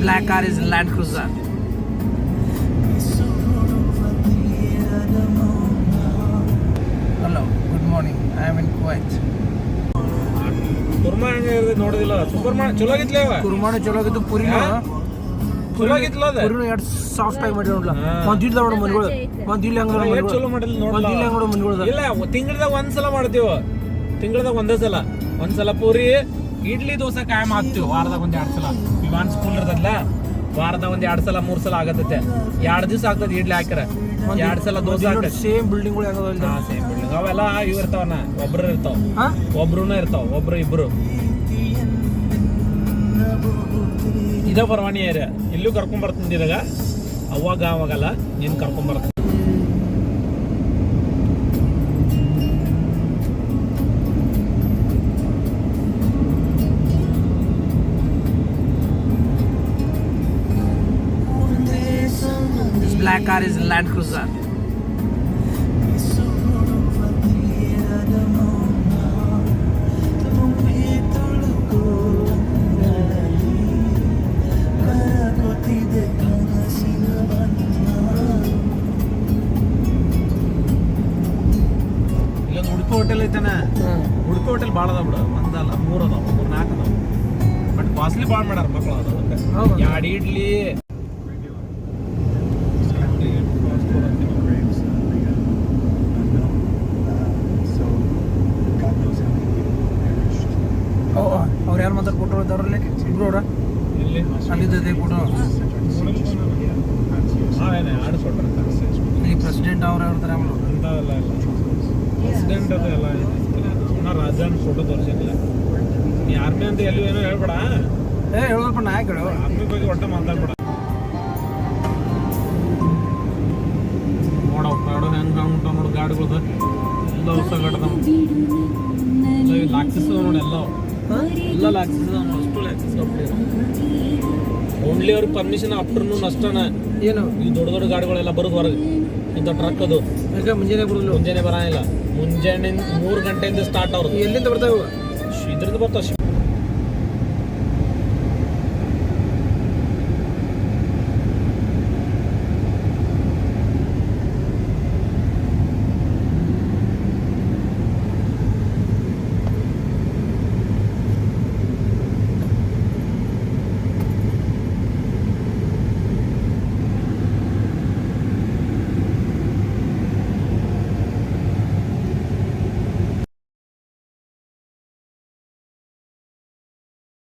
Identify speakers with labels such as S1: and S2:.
S1: black car is Land Cruiser. Hello, good morning. I am in Kuwait.
S2: Kurma ಹೆಂಗ ನೋಡೋದಿಲ್ಲ? Super ಚಲೋ ಆಗಿತ್ಲೇ? ಅವ
S1: ಚಲೋ ಆಗಿತ್ತು
S2: ಪುರಿ? ಚಲೋ ಆಗಿತ್ತಲ್ಲ ಅದ?
S1: ಪುರಿನು ಎರಡು ಸಾಫ್ಟ್ ಆಗಿ ಮಾಡಿ ನೋಡ್ಲ. ಒಂದು ಇಲ್ಲ ನೋಡು ಮನೆಗಳು ಒಂದು ಇಲ್ಲ ಹಂಗ
S2: ಚಲೋ ಮಾಡಿಲ್ಲ
S1: ಒಂದ್ ಇಲ್ಲ
S2: ನೋಡಲ್ಲ
S1: ನೋಡು ಮನೆಗಳು
S2: ಇಲ್ಲ ತಿಂಗಳದಾಗ ಒಂದ್ಸಲ ಮಾಡ್ತೀವಿ? ತಿಂಗಳದಾಗ ಒಂದೇ ಸಲ. ಒಂದ್ಸಲ ಪೂರಿ ಇಡ್ಲಿ ದೋಸೆ ಕಾಯಂ ಹಾಕ್ತಿವಿ ವಾರದಾಗ ಒಂದ್ ಎರಡ್ ಸಲ. ವಿಮಾನ ಸ್ಕೂಲ್ ಇರ್ತದಲ್ಲ ವಾರದಾಗ ಒಂದ್ ಎರಡ್ ಸಲ ಮೂರ್ ಸಲ ಆಗತ್ತೆ ಎರಡ್ ದಿವಸ ಆಗ್ತದ ಇಡ್ಲಿ ಹಾಕ್ರ ಎರಡ್ ಸಲ ದೋಸೆ ಹಾಕತ್ತೆ
S1: ಸೇಮ್
S2: ಬಿಲ್ಡಿಂಗ್ ಸೇಮ್ ಬಿಲ್ಡಿಂಗ್. ಅವೆಲ್ಲ ಇವ್ ಇರ್ತಾವನ ಒಬ್ರು ಇರ್ತಾವ. ಒಬ್ರುನ ಇರ್ತಾವ. ಒಬ್ರು ಇಬ್ರು. ಇದ ಪರವಾನಿ ಏರಿಯಾ ಇಲ್ಲೂ ಕರ್ಕೊಂಡ್ ಬರ್ತೀನಿ ಇದಾಗ ಅವಾಗ ಅವಾಗಲ್ಲ. ನೀನ್ ಕರ್ಕೊಂಡ್ ಬರ್ತೀನಿ.
S1: Black car is Land Cruiser.
S2: ಇಲ್ಲೊಂದು ಉಡುಪಿ ಹೋಟೆಲ್ ಐತನ? ಉಡುಪಿ ಹೋಟೆಲ್ ಭಾಳ ಅದಾವ ಬಿಡು. ಒಂದಲ್ಲ ಮೂರ್ ಅದಾವ ಮೂರ್ ನಾಲ್ಕು ಅದಾವ. ಬಟ್ ಕಾಸ್ಟ್ಲಿ ಭಾಳ ಮಾಡ್ಯಾರ ಮಕ್ಕಳು
S1: ಅದಾವ?
S2: ಎರಡು ಇಡ್ಲಿ?
S1: ಮಾತಾಡ್ ಕೊಟ್ಟರು ಅದರಲ್ಲಿ ಇಬ್ರು ಅವ್ರ ಅಲ್ಲಿದ್ದೆ ಕೊಟ್ಟರು. ಈ ಪ್ರೆಸಿಡೆಂಟ್ ಅವ್ರು ಇರ್ತಾರೆ ಆಮೇಲೆ
S2: ಪ್ರೆಸಿಡೆಂಟ್ ಅದು ಎಲ್ಲ ಸುಮ್ಮನೆ ರಾಜನ್ ಫೋಟೋ ತೋರಿಸಿಲ್ಲ ನೀ ಆರ್ಮಿ ಅಂತ ಎಲ್ಲೂ ಏನೋ ಹೇಳ್ಬೇಡ.
S1: ಏ ಹೇಳಪ್ಪ ನಾ ಯಾಕೆ ಹೇಳು
S2: ಆರ್ಮಿ ಬಗ್ಗೆ ಒಟ್ಟ ಮಾತಾಡ್ಬೇಡ. ನೋಡವ್ ಕಾಡು ಹೆಂಗ್ ನೋಡು ಗಾಡಿಗಳು ಎಲ್ಲ ಹೊಸ ಗಾಡದವ ನೋಡಿ ಎಲ್ಲ. ಎಲ್ಲ ಅಷ್ಟು ಓನ್ಲಿ ಅವ್ರಿಗೆ ಪರ್ಮಿಷನ್ ಆಫ್ಟರ್ನೂನ್ ಅಷ್ಟನ.
S1: ಏನು?
S2: ಈ ದೊಡ್ಡ ದೊಡ್ಡ ಗಾಡಿಗಳೆಲ್ಲ ಬರೋದು ಹೊರಗೆ. ಇಂಥ ಟ್ರಕ್ ಅದು.
S1: ಯಾಕೆ ಮುಂಜಾನೆ ಬರೋದಿಲ್ಲ?
S2: ಮುಂಜಾನೆ ಬರಂಗಿಲ್ಲ. ಮುಂಜಾನೆ ಮೂರು ಗಂಟೆಯಿಂದ ಸ್ಟಾರ್ಟ್ ಅವ್ರದ್ದು.
S1: ಎಲ್ಲಿಂದ ಬರ್ತಾವೆ?
S2: ಇದ್ರಿಂದ ಬರ್ತಾವ.